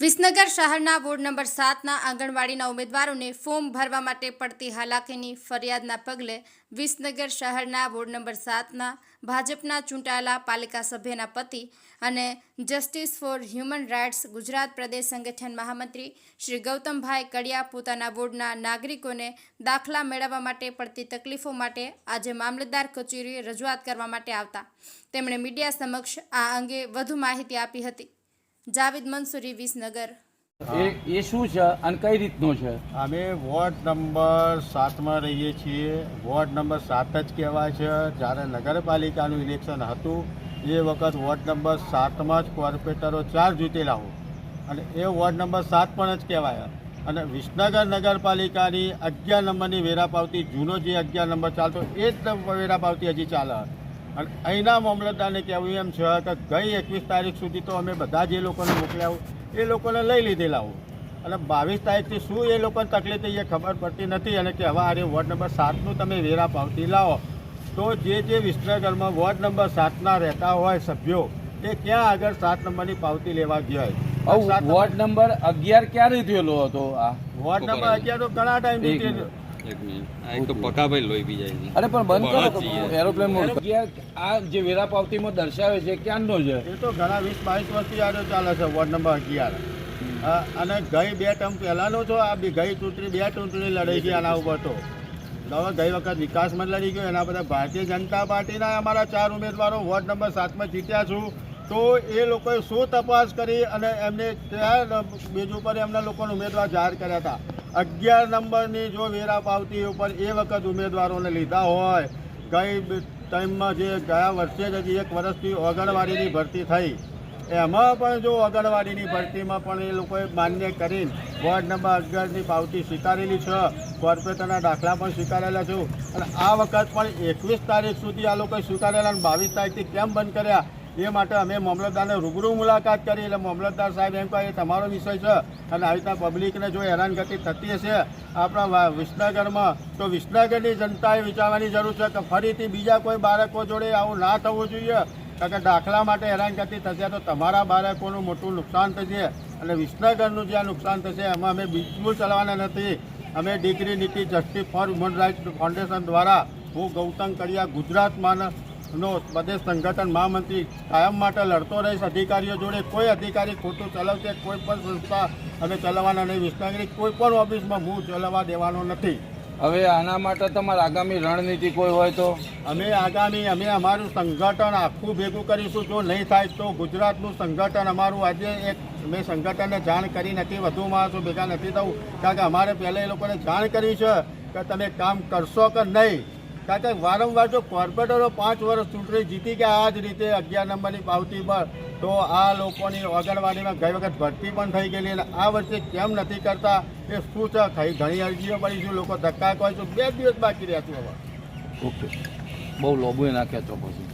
વિસનગર શહેરના ward number સાતના આંગણવાડીના ઉમેદવારોને form ભરવા માટે પડતી હાલાકીની ફરિયાદના પગલે વિસનગર શહેરના વોર્ડ નંબર સાતના ભાજપના ચૂંટાયેલા પાલિકા સભ્યના પતિ અને justice for human rights Gujarat પ્રદેશ સંગઠન મહામંત્રી શ્રી ગૌતમભાઈ કડિયા પોતાના વોર્ડના નાગરિકોને દાખલા મેળવવા માટે પડતી તકલીફો માટે આજે મામલતદાર કચેરીએ રજૂઆત કરવા માટે આવતા. તેમણે મીડિયા સમક્ષ આ અંગે વધુ માહિતી આપી હતી. જાવેદ મંસૂરી વિસનગર. એ એ શું છે અને કઈ રીતનું છે? અમે વોર્ડ નંબર સાતમાં રહીએ છીએ. વોર્ડ નંબર સાત જ કહેવાય છે. જ્યારે નગરપાલિકાનું ઇલેક્શન હતું એ વખત વોર્ડ નંબર સાતમાં જ કોર્પોરેટરો ચાર જીતેલા હો અને એ વોર્ડ નંબર સાત પણ જ કહેવાય. અને વિસનગર નગરપાલિકાની અગિયાર નંબરની વેરા પાવતી જૂનો જે અગિયાર નંબર ચાલતો એ જ વેરા પાવતી હજી ચાલે. અને અહીંના મામલતદારને કહેવું એમ છે કે ગઈ એકવીસ તારીખ સુધી તો અમે બધા જે લોકોને મોકલ્યા એ લોકોને લઈ લીધેલા હોય. અને બાવીસ તારીખથી શું એ લોકોને તકલીફ થઈ એ ખબર પડતી નથી અને કે હવે આરે વોર્ડ નંબર સાતનું તમે વેરા પાવતી લાવો. તો જે જે વિસનગરમાં વોર્ડ નંબર સાતના રહેતા હોય સભ્યો એ ક્યાં આગળ સાત નંબરની પાવતી લેવા ગયા વોર્ડ નંબર અગિયાર ક્યારે થયેલો હતો? આ વોર્ડ નંબર અગિયાર તો ઘણા ટાઈમ એક મિનિટ. આ તો પકાભાઈ લોહી પી જાય અરે પણ બંધ કરો એરોપ્લેન મોડ આ જે વેરા પાવતીમાં દર્શાવે છે ક્યાંનો છે? એ તો ઘણા વીસ બાવીસ વર્ષથી આનો ચાલે છે વોર્ડ નંબર અગિયાર. હા, અને ગઈ બે ટર્મ પહેલાંનો છો આ બી ગઈ ચૂંટણી બે ચૂંટણી લડાઈ ગઈ આના ઉપર તો. હવે ગઈ વખત વિકાસમાં લડી ગયો એના બધા ભારતીય જનતા પાર્ટીના અમારા ચાર ઉમેદવારો વોર્ડ નંબર સાતમાં જીત્યા છું. તો એ લોકોએ શું તપાસ કરી અને એમને ત્યાં બીજું પર એમના લોકોને ઉમેદવાર જાહેર કર્યા હતા. અગિયાર નંબરની જો વેરા પાવતી ઉપર એ વખત ઉમેદવારોને લીધા હોય, ગઈ ટાઈમમાં જે ગયા વર્ષે જ હજી એક વર્ષથી ઓગણવાડીની ભરતી થઈ. એમાં પણ જો આંગણવાડીની ભરતીમાં પણ એ લોકોએ માન્ય કરીને વોર્ડ નંબર અગિયારની પાવતી સ્વીકારેલી છે. કોર્પોરેટરના દાખલા પણ સ્વીકારેલા છે. અને આ વખત પણ એકવીસ તારીખ સુધી આ લોકોએ સ્વીકારેલા અને બાવીસ તારીખથી કેમ બંધ કર્યા? એ માટે અમે મામલતદારને રૂબરૂ મુલાકાત કરી. એટલે મામલતદાર સાહેબ એમ કહે તમારો વિષય છે. અને આવી રીતના પબ્લિકને જો હેરાનગતિ થતી હશે, આપણા વિસનગરમાં, તો વિસનગરની જનતાએ વિચારવાની જરૂર છે કે ફરીથી બીજા કોઈ બાળકો જોડે આવું ના થવું જોઈએ. કારણ કે દાખલા માટે હેરાનગતિ થશે તો તમારા બાળકોનું મોટું નુકસાન થશે અને વિસનગરનું જે નુકસાન થશે, એમાં અમે બિલકુલ ચલાવવાના નથી. અમે ડિગ્રી નીતિ, justice for human rights foundation દ્વારા હું ગૌતમ કડિયા ગુજરાતમાં નો પ્રદેશ સંગઠન મહામંત્રી કાયમ માટે લડતો રહીશ. અધિકારીઓ જોડે કોઈ અધિકારી ખોટું ચલાવશે કોઈ પણ સંસ્થા અમે ચલાવવાના નહીં. વિસનગરી કોઈ પણ ઓફિસમાં હું ચલાવવા દેવાનો નથી. હવે આના માટે તમારે આગામી રણનીતિ કોઈ હોય તો? અમે આગામી અમે અમારું સંગઠન આખું ભેગું કરીશું. જો નહીં થાય તો ગુજરાતનું સંગઠન અમારું આજે એક મેં સંગઠનને જાણ કરી નથી વધુ માણસો ભેગા નથી થવું. કારણ કે અમારે પહેલાં એ લોકોને જાણ કરી છે કે તમે કામ કરશો કે નહીં? કારણ કે વારંવાર જો કોર્પોરેટરો પાંચ વર્ષ ચૂંટણી જીતી ગયા આ જ રીતે અગિયાર નંબરની પાવતી પર, તો આ લોકોની આંગણવાડીમાં ગઈ વખત ભરતી પણ થઈ ગયેલી અને આ વર્ષે કેમ નથી કરતા એ શું છે? ખરી ઘણી અરજીઓ પડી છે, લોકો ધક્કા કહે છે, બે દિવસ બાકી રહ્યા છું હવે. ઓકે. બહુ લોબુએ નાખ્યા પછી